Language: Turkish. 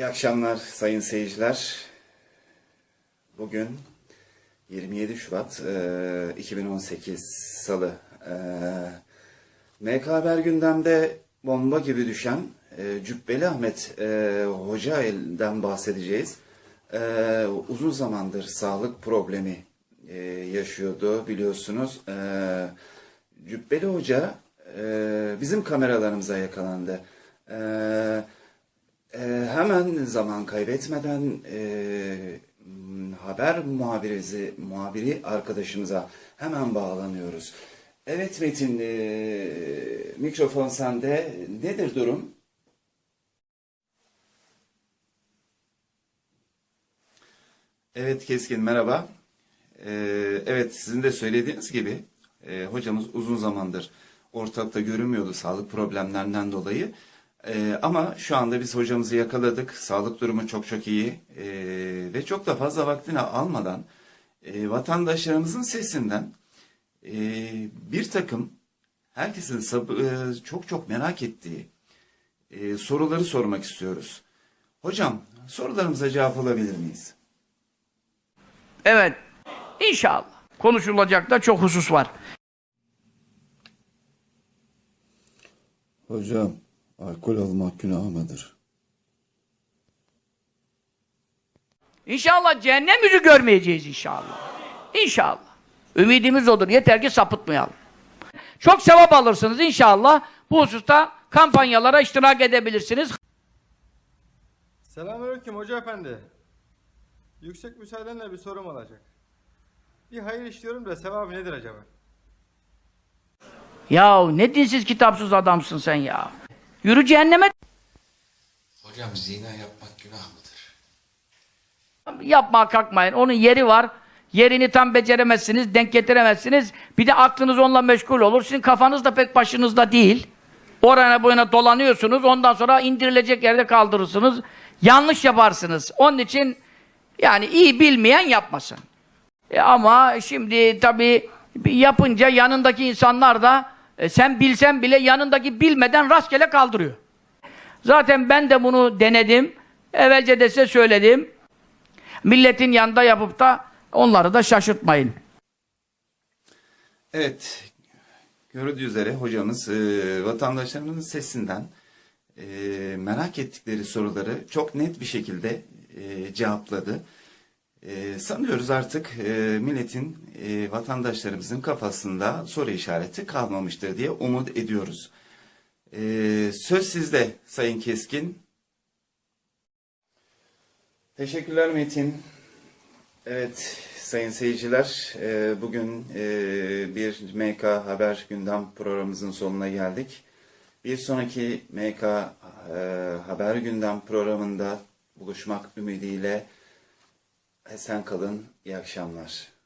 İyi akşamlar sayın seyirciler. Bugün 27 Şubat e, 2018 Salı. MK Haber gündemde bomba gibi düşen Cübbeli Ahmet Hoca elden bahsedeceğiz. Uzun zamandır sağlık problemi yaşıyordu biliyorsunuz. Cübbeli Hoca bizim kameralarımıza yakalandı. E, e, hemen zaman kaybetmeden e, haber muhabirizi, muhabiri arkadaşımıza hemen bağlanıyoruz. Evet Metin, e, mikrofon sende. Nedir durum? Evet Keskin merhaba. Ee, evet sizin de söylediğiniz gibi e, hocamız uzun zamandır ortalıkta görünmüyordu sağlık problemlerinden dolayı. Ee, ama şu anda biz hocamızı yakaladık. Sağlık durumu çok çok iyi Ee, ve çok da fazla vaktini almadan e, vatandaşlarımızın sesinden e, bir takım herkesin sab- e, çok çok merak ettiği e, soruları sormak istiyoruz. Hocam sorularımıza cevap alabilir miyiz? Evet. İnşallah. Konuşulacak da çok husus var. Hocam, alkol almak günah mıdır? İnşallah cehennem yüzü görmeyeceğiz inşallah. İnşallah. Ümidimiz odur. Yeter ki sapıtmayalım. Çok sevap alırsınız inşallah. Bu hususta kampanyalara iştirak edebilirsiniz. Selamünaleyküm hoca efendi. Yüksek müsaadenle bir sorum olacak. Bir hayır işliyorum da sevabı nedir acaba? Ya ne dinsiz kitapsız adamsın sen ya. Yürü cehenneme Hocam zina yapmak günah mıdır? yapmaya kalkmayın. Onun yeri var. Yerini tam beceremezsiniz, denk getiremezsiniz. Bir de aklınız onunla meşgul olur. Sizin kafanız da pek başınızda değil. Oraya boyuna dolanıyorsunuz. Ondan sonra indirilecek yerde kaldırırsınız. Yanlış yaparsınız. Onun için yani iyi bilmeyen yapmasın. E ama şimdi tabii yapınca yanındaki insanlar da e, sen bilsen bile yanındaki bilmeden rastgele kaldırıyor. Zaten ben de bunu denedim. Evvelce de size söyledim. Milletin yanında yapıp da onları da şaşırtmayın. Evet, görüldüğü üzere hocamız e, vatandaşlarımızın sesinden e, merak ettikleri soruları çok net bir şekilde e, cevapladı. E, sanıyoruz artık e, milletin, e, vatandaşlarımızın kafasında soru işareti kalmamıştır diye umut ediyoruz. E, söz sizde Sayın Keskin. Teşekkürler Metin. Evet sayın seyirciler e, bugün e, bir MK Haber gündem programımızın sonuna geldik. Bir sonraki MK e, Haber gündem programında buluşmak ümidiyle esen kalın. İyi akşamlar.